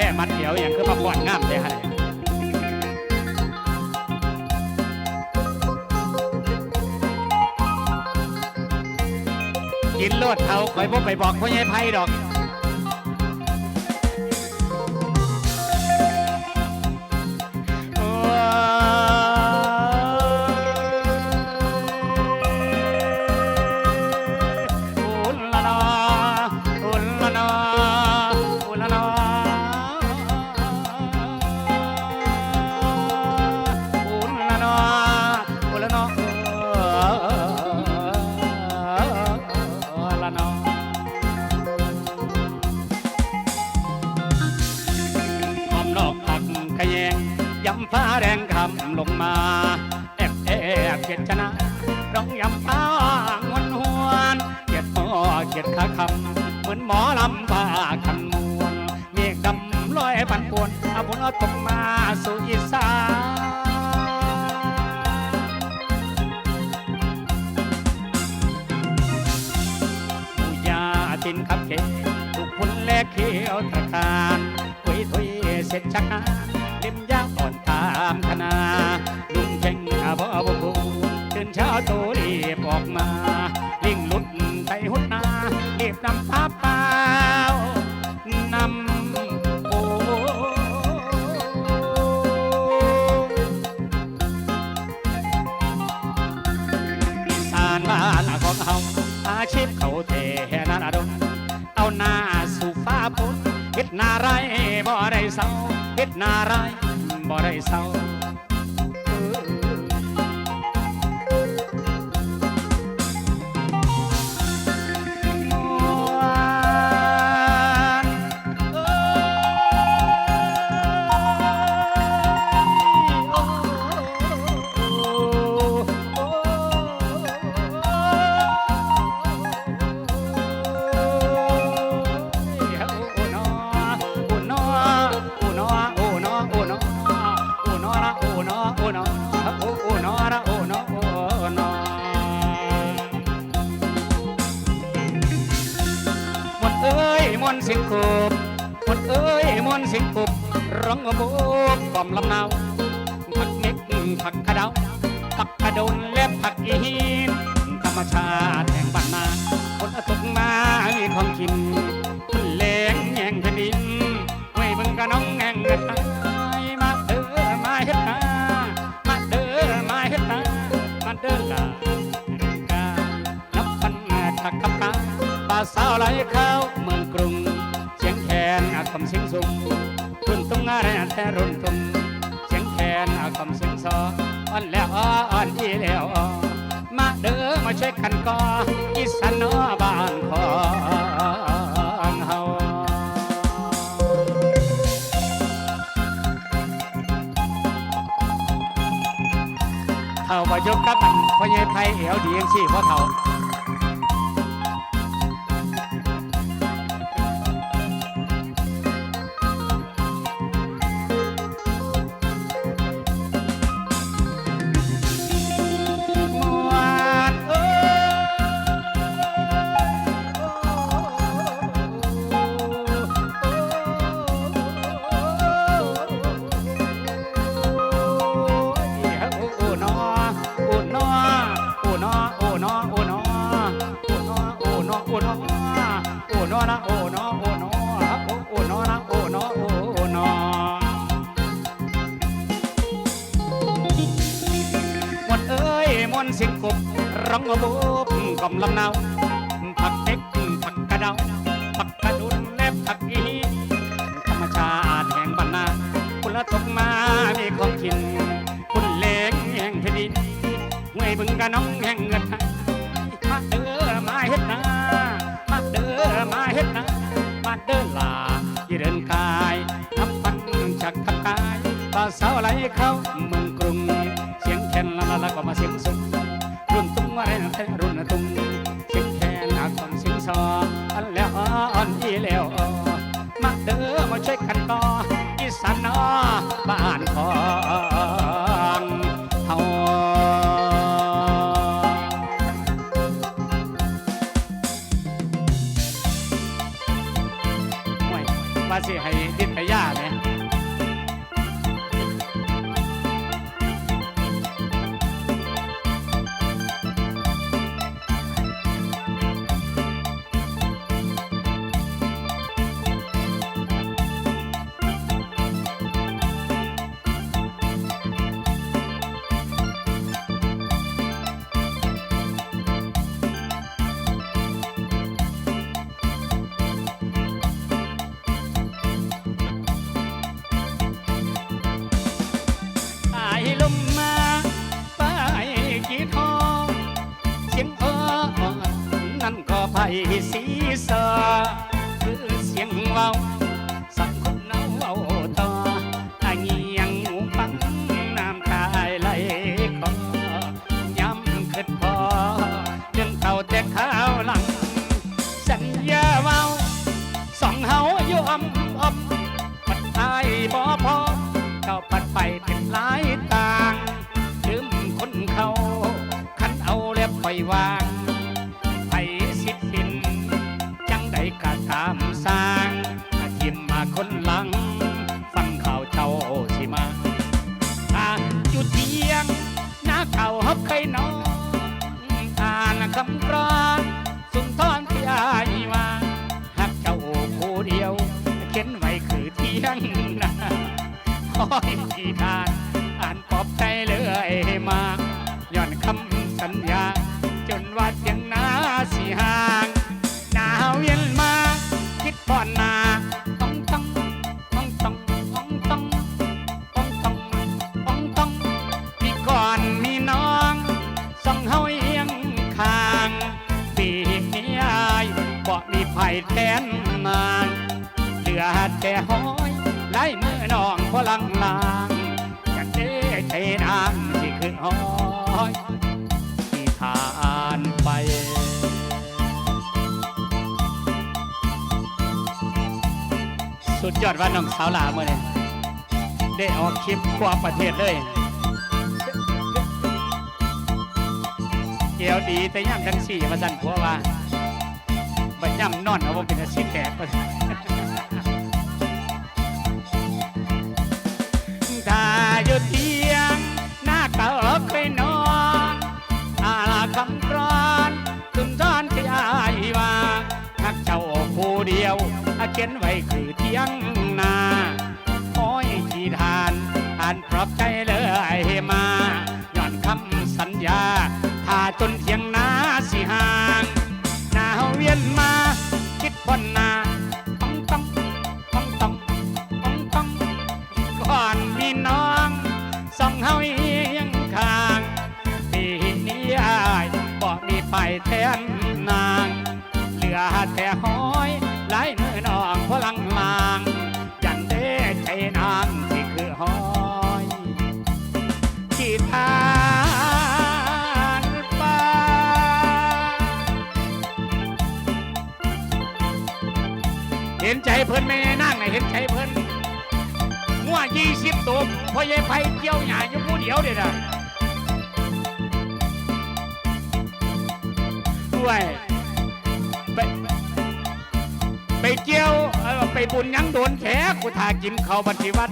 ท้มัดเดียวอย่างคือมาก่อนงามเลยฮะกินโลดเขาคอยพวกไปบอกพ่อใหญ่ไพ่ดอก นอกตักขยงยำฟ้าแดงคำลงมา แอบแอบเกียดชนะร้องยำฟ้างวนหวนเกียดพ่อเกียดขาคำเหมือนหมอลำผ้าคันมวนเมฆดำลอยปันปวนอาบุญเอาตกมาสู่อีสานตินขับเขถูกพุ่นแลกเขียวตะการ คุยถุยเสร็จชักงาเล่มยาอ่อนตามคณาลุงเข่งอาบ่บ่บูตื่นเช้าโตูรีบออกมาลิงหลุดไปหุดนาเรีบนำผ้าเปล่านำโอ้อีสานบ้านของเฮาอาชีพเขาเทนาดงเอาหน้า นาไรบ่ได้เศร้าเฮ็ดนาไรบ่ได้เศร้า นเสิงกบมนเอ้ยมนเสิงกบร้องโบกกล่อมลำนาวผักเม็กผักกระดาผักกระโดนและผักอีหินธรรมชาติแห่งบ้านนาคนตกมามีของกินคนแรงแย่งแผ่นดินไว้มึงกระน้องแง่งเงินมาเด้อมาเฮ็ดนามาเด้อมาเฮ็ดนามาเด้อล่ะกานับพั cầm sinh dục Run tung a ra thế run tung Chiến khen a cầm sinh gió On lẹo on y lẹo Mà đỡ mà chơi khăn co Y sẵn nó bàn khó Ông hầu เท่าประยุกต์กับพ่อใหญ่ไพ่เอวดียังชีพ่อเท่า อ้ยมนเสิงกบร้องโบบกล่อมลำนาวผักเต็กผักกระเดาผักกระดุนและผักอีธรรมชาติแห่งบ้านนาคุณละตกมามีของกิน คุณเล้งแห่งแผ่นดินเงยบึงกะน้องแห่งเงินมาเด้อมาเฮ็ดนามาเด้อมาเฮ็ดนามาเด้อลาที่เดินกายนับพันชักขับกายป่าสาวไหลเข้าเมืองกรุงเสียงแคนละละละก็มาเสียงสุงรุ่ รุ่นตุ้งสียงแคนอาคนสียงซออันแล้วอ่อนอีแล้วมาเด้อมาช่วยกันก่ออีสานนอบ้านของเฮาห่วยว่าสิให้ทิพยาเนี่ย หลายต่างลืมคนเขาคันเอาแล้วปล่อยวางไปสิดิน จังได้กะตามสร้างอาทิมมาคนหลัง ฟังข่าวเจ้าสิมาอาอยู่เทียงหน้าเก่าฮับเคยนอนอ่านคำร้อนสุนทรที่อายว่าหักเจ้าผู้เดียว เขียนไว้คือเที่ยงนา คอยที่ทาน มีไผ่แทนนางเหลือแต่ห้อยไล่มือน้องพลังลางจะเด้ใจนางที่คือห้อยที่ทานไปสุดยอดว่าน้องสาวลาเมื่อนี้ได้ออกคลิปทั่วประเทศเลยเกี่ยวดีแต่ย่ำทั้งสี่มาสั่นผัวว่า บัดย่ำนอนเอาว่าเป็นอาชีพแตกไปถ้าอยู่เทียง หน้าเก่าเคยนอนอาลาคำร้อนคุมทอนที่อายว่าหักเจ้าผู้เดียวอาเขียนไว้คือเทียงนาโอ้ยที่ทานอ่านปลอบใจเลยมาย้อนคำสัญญาถ้าจนเทียง แทนนาง เหลือแต่ห้อยหลายมือน้องพลังลางยันเด้ใจนางที่คือห้อยที่ทานไปเห็นใจเพิ่นไม่นั่งไหนเห็นใจเพิ่นมั่วยี่สิบตัวพ่อใหญ่ไผเกี่ยวหญ้าอยู่ผู้เดียวเด็ดอะ ด้วย ไปไปเกี่ยวเออไปบุญยังโดนแขกูทากินเขาวบัญชีวัด